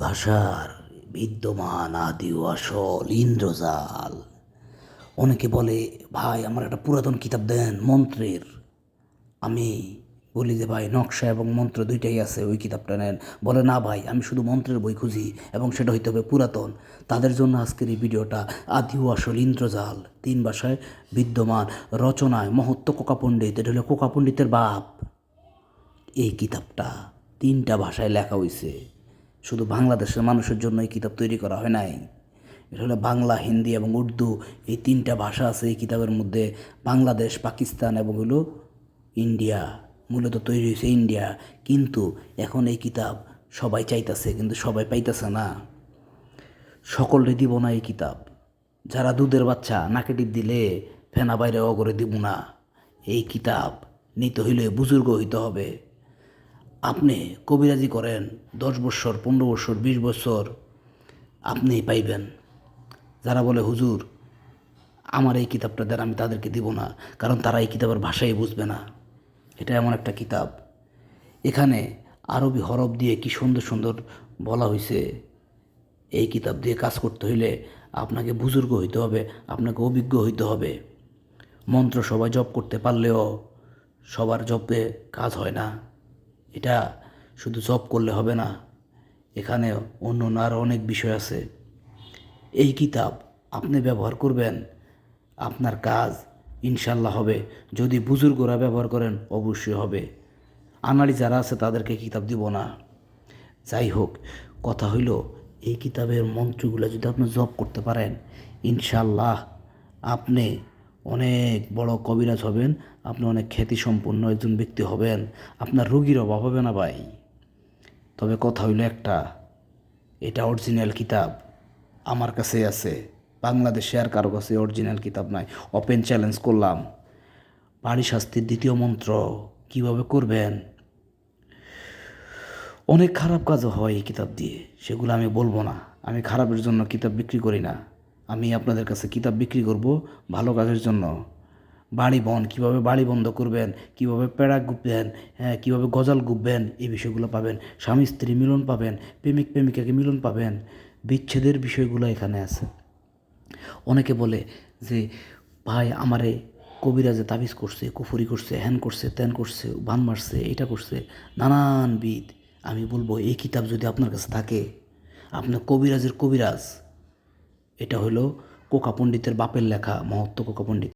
ভাষার বিদ্যমান আদি ও আসল ইন্দ্রজাল। অনেকে বলে, ভাই, আমার একটা পুরাতন কিতাব দেন, মন্ত্রের। আমি বলি যে, ভাই, নকশা এবং মন্ত্র দুইটাই আছে, ওই কিতাবটা নেন। বলে, না ভাই, আমি শুধু মন্ত্রের বই খুঁজি এবং সেটা হইতে হবে পুরাতন। তাদের জন্য আজকের এই ভিডিওটা আদি ও আসল ইন্দ্রজাল। তিন ভাষায় বিদ্যমান রচনায় মহত্ব কোকা পণ্ডিত, এটা হলো কোকা পণ্ডিতের বাপ। এই কিতাবটা তিনটা ভাষায় লেখা হয়েছে শুধু বাংলাদেশের মানুষের জন্য এই কিতাব তৈরি করা হয় নাই। এটা হলো বাংলা, হিন্দি এবং উর্দু। এই তিনটা ভাষা আছে এই কিতাবের মধ্যে। বাংলাদেশ, পাকিস্তান এবং হলো ইন্ডিয়া। মূলত তৈরি হয়েছে ইন্ডিয়া। কিন্তু এখন এই কিতাব সবাই চাইতেছে, কিন্তু সবাই পাইতেছে না। সকলে দিব না এই কিতাব। যারা দুধের বাচ্চা, নাকে টিপ দিলে ফেনা বাইরে অগরে দিব না। এই কিতাব নিতে হইলে বুজুর্গ হইতে হবে। আপনি কবিরাজি করেন, দশ বছর, পনেরো বছর, বিশ বছর, আপনি পাইবেন। যারা বলে, হুজুর, আমার এই কিতাবটা দেন, আমি তাদেরকে দিব না। কারণ তারা এই কিতাবের ভাষাই বুঝবে না। এটা এমন একটা কিতাব। এখানে আরবি হরফ দিয়ে কি সুন্দর সুন্দর বলা হয়েছে এই কিতাব দিয়ে কাজ করতে হইলে আপনাকে বুজুর্গ হইতে হবে, আপনাকে অভিজ্ঞ হইতে হবে। মন্ত্র সবাই জপ করতে পারলেও সবার জপে কাজ হয় না। এটা শুধু জব করলে হবে না, এখানে অন্য আরও অনেক বিষয় আছে। এই কিতাব আপনি ব্যবহার করবেন, আপনার কাজ ইনশাল্লাহ হবে। যদি বুজুর্গরা ব্যবহার করেন, অবশ্যই হবে। আনাড়ি যারা আছে, তাদেরকে কিতাব দিব না। যাই হোক, কথা হইল, এই কিতাবের মন্ত্রগুলো যদি আপনি জব করতে পারেন ইনশাল্লাহ আপনি অনেক বড় কবিরাজ হবেন, আপনি অনেক খ্যাতিসম্পন্ন একজন ব্যক্তি হবেন, আপনার রুগীর অভাব হবে না ভাই। তবে কথা হইল একটা, এটা অরিজিনাল কিতাব আমার কাছে আছে, বাংলাদেশে আর কারও কাছে অরিজিনাল কিতাব নাই। ওপেন চ্যালেঞ্জ করলাম। বাড়ি শাস্তির দ্বিতীয় মন্ত্র কীভাবে করবেন? অনেক খারাপ কাজও হয় এই কিতাব দিয়ে, সেগুলো আমি বলব না। আমি খারাপের জন্য কিতাব বিক্রি করি না। আমি আপনাদের কাছে কিতাব বিক্রি করব ভালো কাজের জন্য। বাড়ি বন, কীভাবে বাড়ি বন্ধ করবেন, কীভাবে পেড়া গুপবেন হ্যাঁ কীভাবে গজাল গুপবেন, এই বিষয়গুলো পাবেন। স্বামী স্ত্রী মিলন পাবেন, প্রেমিক প্রেমিকাকে মিলন পাবেন। বিচ্ছেদের বিষয়গুলো এখানে আছে। অনেকে বলে যে, ভাই, আমারে কবিরাজে তাবিজ করছে, কুফুরি করছে হ্যান করছে ত্যান করছে, বান মারছে, এটা করছে নানান বিদ আমি বলব, এই কিতাব যদি আপনার কাছে থাকে আপনার কবিরাজের কবিরাজ এটা হলো কোকা পণ্ডিতের বাপের লেখা মহত্ব কোকা পণ্ডিত